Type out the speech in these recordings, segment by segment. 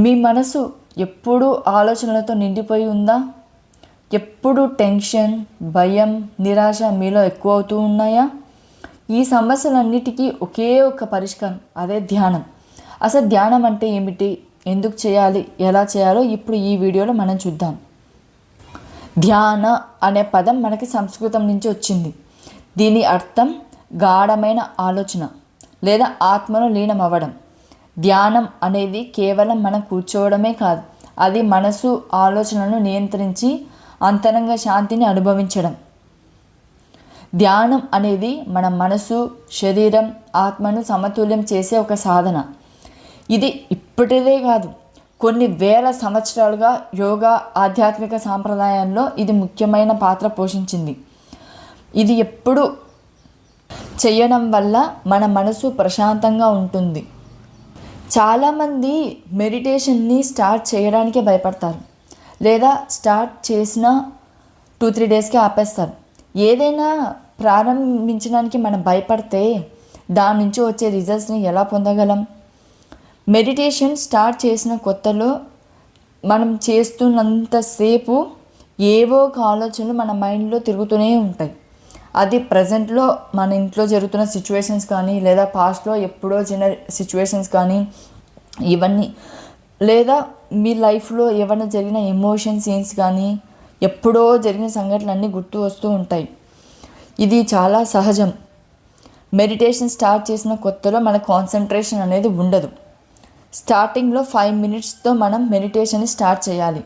మీ మనసు ఎప్పుడూ ఆలోచనలతో నిండిపోయి ఉందా? ఎప్పుడు టెన్షన్ భయం నిరాశ మీలో ఎక్కువ అవుతూ ఉన్నాయా? ఈ సమస్యలన్నిటికీ ఒకే ఒక పరిష్కారం అదే ధ్యానం. అసలు ధ్యానం అంటే ఏమిటి? ఎందుకు చేయాలి? ఎలా చేయాలో ఇప్పుడు ఈ వీడియోలో మనం చూద్దాం. ధ్యాన అనే పదం మనకి సంస్కృతం నుంచి వచ్చింది. దీని అర్థం గాఢమైన ఆలోచన లేదా ఆత్మను లీనం అవ్వడం ధ్యానం అనేది కేవలం మనం కూర్చోవడమే కాదు అది మనసు ఆలోచనలను నియంత్రించి అంతరంగ శాంతిని అనుభవించడం. ధ్యానం అనేది మన మనసు శరీరం ఆత్మను సమతుల్యం చేసే ఒక సాధన. ఇది ఇప్పటిదే కాదు కొన్ని వేల సంవత్సరాలుగా యోగా ఆధ్యాత్మిక సాంప్రదాయంలో ఇది ముఖ్యమైన పాత్ర పోషించింది. ఇది ఎప్పుడు చేయడం వల్ల మన మనసు ప్రశాంతంగా ఉంటుంది. చాలామంది మెడిటేషన్ని స్టార్ట్ చేయడానికే భయపడతారు. లేదా స్టార్ట్ చేసిన టూ త్రీ డేస్కే ఆపేస్తారు. ఏదైనా ప్రారంభించడానికి మనం భయపడితే దాని నుంచి వచ్చే రిజల్ట్స్ని ఎలా పొందగలం? మెడిటేషన్ స్టార్ట్ చేసిన కొత్తలో మనం చేస్తున్నంతసేపు ఏవో ఒక ఆలోచనలు మన మైండ్లో తిరుగుతూనే ఉంటాయి. అది ప్రజెంట్లో మన ఇంట్లో జరుగుతున్న సిచ్యువేషన్స్ కానీ లేదా పాస్ట్లో ఎప్పుడో చిన్న సిచ్యువేషన్స్ కానీ ఇవన్నీ లేదా మీ లైఫ్లో ఏమైనా జరిగిన ఎమోషన్ సీన్స్ కానీ ఎప్పుడో జరిగిన సంఘటనలు అన్నీ గుర్తు వస్తూ ఉంటాయి. ఇది చాలా సహజం. మెడిటేషన్ స్టార్ట్ చేసిన కొత్తలో మన కాన్సన్ట్రేషన్ అనేది ఉండదు. స్టార్టింగ్లో ఫైవ్ మినిట్స్తో మనం మెడిటేషన్ని స్టార్ట్ చేయాలి.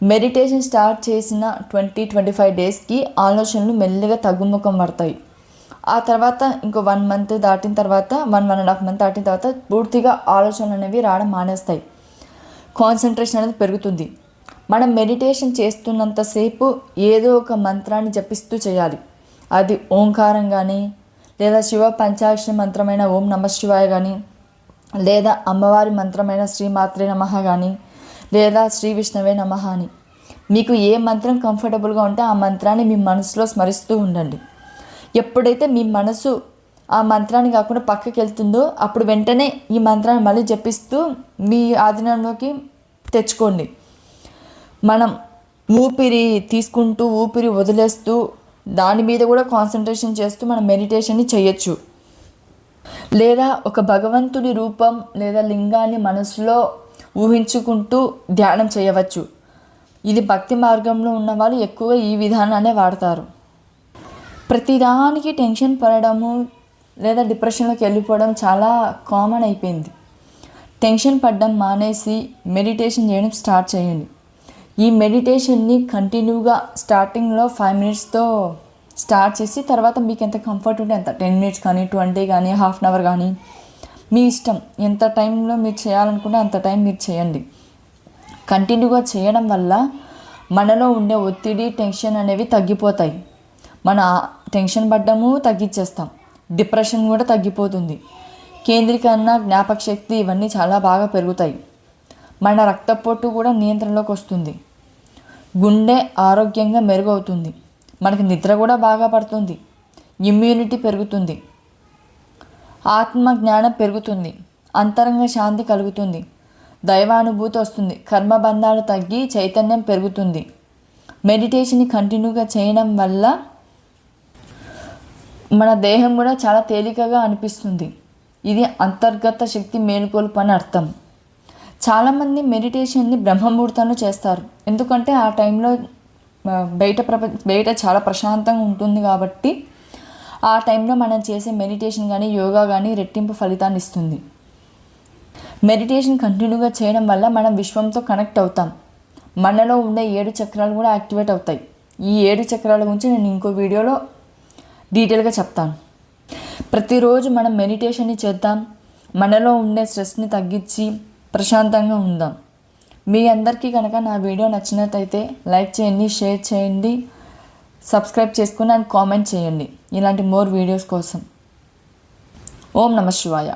మెడిటేషన్ స్టార్ట్ చేసిన ట్వంటీ ట్వంటీ ఫైవ్ డేస్కి ఆలోచనలు మెల్లిగా తగ్గుముఖం పడతాయి. ఆ తర్వాత ఇంకో వన్ మంత్ దాటిన తర్వాత one one and half month దాటిన తర్వాత పూర్తిగా ఆలోచనలు అనేవి రావడం మానేస్తాయి. కాన్సన్ట్రేషన్ అనేది పెరుగుతుంది. మనం మెడిటేషన్ చేస్తున్నంతసేపు ఏదో ఒక మంత్రాన్ని జపిస్తూ చేయాలి. అది ఓంకారం కానీ లేదా శివ పంచాక్షరి మంత్రమైన ఓం నమ శివాయ కానీ లేదా అమ్మవారి మంత్రమైన శ్రీమాత్రే నమ కానీ లేదా శ్రీ విష్ణవే నమ అని. మీకు ఏ మంత్రం కంఫర్టబుల్గా ఉంటే ఆ మంత్రాన్ని మీ మనసులో స్మరిస్తూ ఉండండి. ఎప్పుడైతే మీ మనసు ఆ మంత్రాన్ని కాకుండా పక్కకి వెళ్తుందో అప్పుడు వెంటనే ఈ మంత్రాన్ని మళ్ళీ జపిస్తూ మీ ఆధీనంలోకి తెచ్చుకోండి. మనం ఊపిరి తీసుకుంటూ ఊపిరి వదిలేస్తూ దాని మీద కూడా కాన్సన్ట్రేషన్ చేస్తూ మనం మెడిటేషన్ని చేయొచ్చు. లేదా ఒక భగవంతుడి రూపం లేదా లింగాన్ని మనసులో ఊహించుకుంటూ ధ్యానం చేయవచ్చు. ఇది భక్తి మార్గంలో ఉన్న వాళ్ళు ఎక్కువగా ఈ విధానాన్ని వాడతారు. ప్రతిదానికి టెన్షన్ పడడము లేదా డిప్రెషన్లోకి వెళ్ళిపోవడం చాలా కామన్ అయిపోయింది. టెన్షన్ పడడం మానేసి మెడిటేషన్ చేయడం స్టార్ట్ చేయండి. ఈ మెడిటేషన్ని కంటిన్యూగా స్టార్టింగ్లో ఫైవ్ మినిట్స్తో స్టార్ట్ చేసి తర్వాత మీకు ఎంత కంఫర్ట్ ఉంటే ఎంత టెన్ మినిట్స్ కానీ ట్వంటీ కానీ హాఫ్ అన్ అవర్ కానీ మీ ఇష్టం ఎంత టైంలో మీరు చేయాలనుకుంటే అంత టైం మీరు చేయండి. కంటిన్యూగా చేయడం వల్ల మనలో ఉండే ఒత్తిడి టెన్షన్ అనేవి తగ్గిపోతాయి. మన టెన్షన్ పడ్డము తగ్గించేస్తాం డిప్రెషన్ కూడా తగ్గిపోతుంది. కేంద్రీకరణ జ్ఞాపక శక్తి ఇవన్నీ చాలా బాగా పెరుగుతాయి. మన రక్తపోటు కూడా నియంత్రణలోకి వస్తుంది. గుండె ఆరోగ్యంగా మెరుగవుతుంది. మనకి నిద్ర కూడా బాగా పడుతుంది. ఇమ్యూనిటీ పెరుగుతుంది. ఆత్మ జ్ఞానం పెరుగుతుంది. అంతరంగ శాంతి కలుగుతుంది. దైవానుభూతి వస్తుంది. కర్మబంధాలు తగ్గి చైతన్యం పెరుగుతుంది. మెడిటేషన్ని కంటిన్యూగా చేయడం వల్ల మన దేహం కూడా చాలా తేలికగా అనిపిస్తుంది. ఇది అంతర్గత శక్తి మేలుకొలుపు అని అర్థం. చాలామంది మెడిటేషన్ని బ్రహ్మముహూర్తంలో చేస్తారు. ఎందుకంటే ఆ టైంలో బయట ప్రపంచ బయట చాలా ప్రశాంతంగా ఉంటుంది కాబట్టి ఆ టైంలో మనం చేసే మెడిటేషన్ కానీ యోగా కానీ రెట్టింపు ఫలితాన్ని ఇస్తుంది. మెడిటేషన్ కంటిన్యూగా చేయడం వల్ల మనం విశ్వంతో కనెక్ట్ అవుతాం. మనలో ఉండే ఏడు చక్రాలు కూడా యాక్టివేట్ అవుతాయి. ఈ ఏడు చక్రాల గురించి నేను ఇంకో వీడియోలో డీటెయిల్గా చెప్తాను. ప్రతిరోజు మనం మెడిటేషన్ని చేద్దాం. మనలో ఉండే స్ట్రెస్ని తగ్గించి ప్రశాంతంగా ఉందాం. మీ అందరికీ కనుక నా వీడియో నచ్చినట్టయితే లైక్ చేయండి షేర్ చేయండి సబ్స్క్రైబ్ చేసుకుని అండ్ కామెంట్ చేయండి. ఇలాంటి మోర్ వీడియోస్ కోసం. ఓం నమ శివాయ.